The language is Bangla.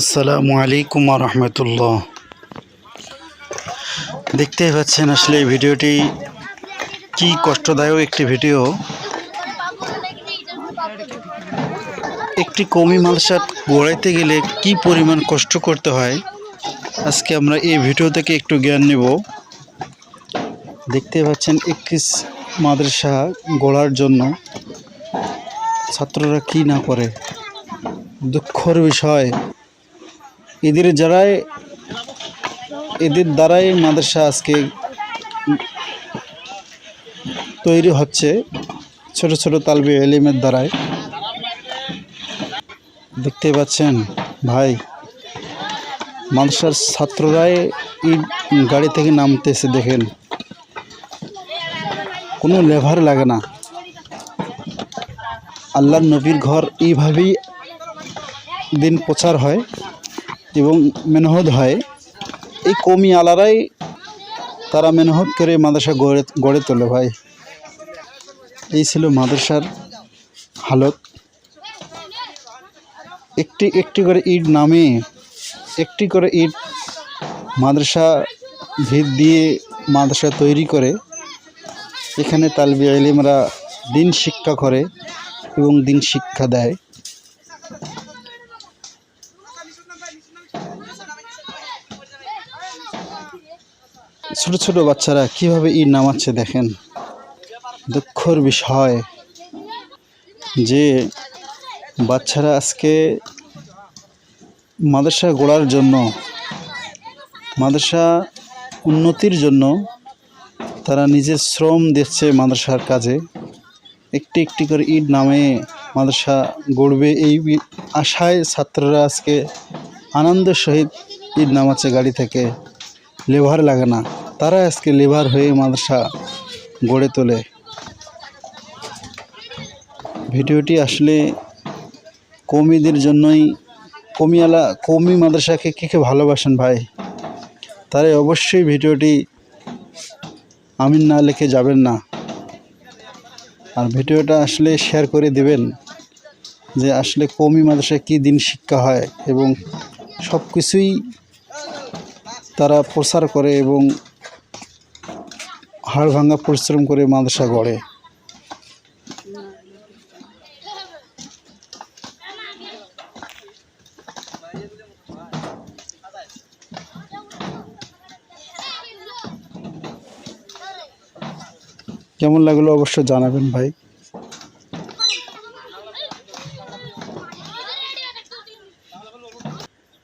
আসসালামু আলাইকুম রহমতুল্লাহ। দেখতেই পাচ্ছেন আসলে এই ভিডিওটি কি কষ্টদায়ক একটি ভিডিও। একটি কমি মালসাট গড়াইতে গেলে কি পরিমাণ কষ্ট করতে হয়, আজকে আমরা এই ভিডিও থেকে একটু জ্ঞান নেব। দেখতে পাচ্ছেন একটি মাদ্রাসা গড়ার জন্য ছাত্ররা কি না করে, দুঃখর বিষয়। এদের যারাই এদের দ্বারাই মাদ্রাসা আজকে তৈরি হচ্ছে, ছোট ছোট তালবি এলিমের দ্বারাই। দেখতে পাচ্ছেন, ভাই, মাদ্রাসার ছাত্ররাই ইট গাড়ি থেকে নামতে নামতেছে, দেখেন। কোনো লেভার লাগে না। আল্লাহর নবীর ঘর এইভাবেই দিন প্রচার হয়। এবং মেনহদ হয়। এই কমি আলারাই তারা মেনহদ করে মাদ্রাসা গড়ে গড়ে তোলে ভাই। এই ছিল মাদ্রাসার হালত। একটি একটি করে ইট নামে, একটি করে ইট মাদ্রাসা ভিত দিয়ে মাদ্রাসা তৈরি করে। এখানে তালবি আলিমরা দিন শিক্ষা করে এবং দিন শিক্ষা দেয়। ছোট ছোট বাচ্চারা কীভাবে ঈদ নামাচ্ছে দেখেন? দুঃখর বিষয় যে বাচ্চারা আজকে মাদ্রাসা গড়ার জন্য, মাদ্রাসা উন্নতির জন্য তারা নিজের শ্রম দিচ্ছে মাদ্রাসার কাজে। একটি একটি করে ঈদ নামে মাদ্রাসা গড়বে এই আশায় ছাত্ররা আজকে আনন্দের সহিত ঈদ নামাচ্ছে গাড়ি থেকে লেভার লাগে না। তারা আজকে লেভার হয়ে মাদ্রাসা গড়ে তোলে। ভিডিওটি আসলে কমিদের জন্যই, কমিয়ালা, কমি মাদ্রাসাকে কে কে ভালোবাসেন ভাই? তারা অবশ্যই ভিডিওটি আমিন না লিখে যাবেন না। আর ভিডিওটা আসলে শেয়ার করে দিবেন। যে আসলে কমি মাদ্রাসায় কী দিন শিক্ষা হয় এবং সব কিছুই তারা প্রচার করে এবং হাড় ভাঙা পরিশ্রম করে মাদ্রাসা গড়ে। কেমন লাগল অবশ্য জানাবেন ভাই।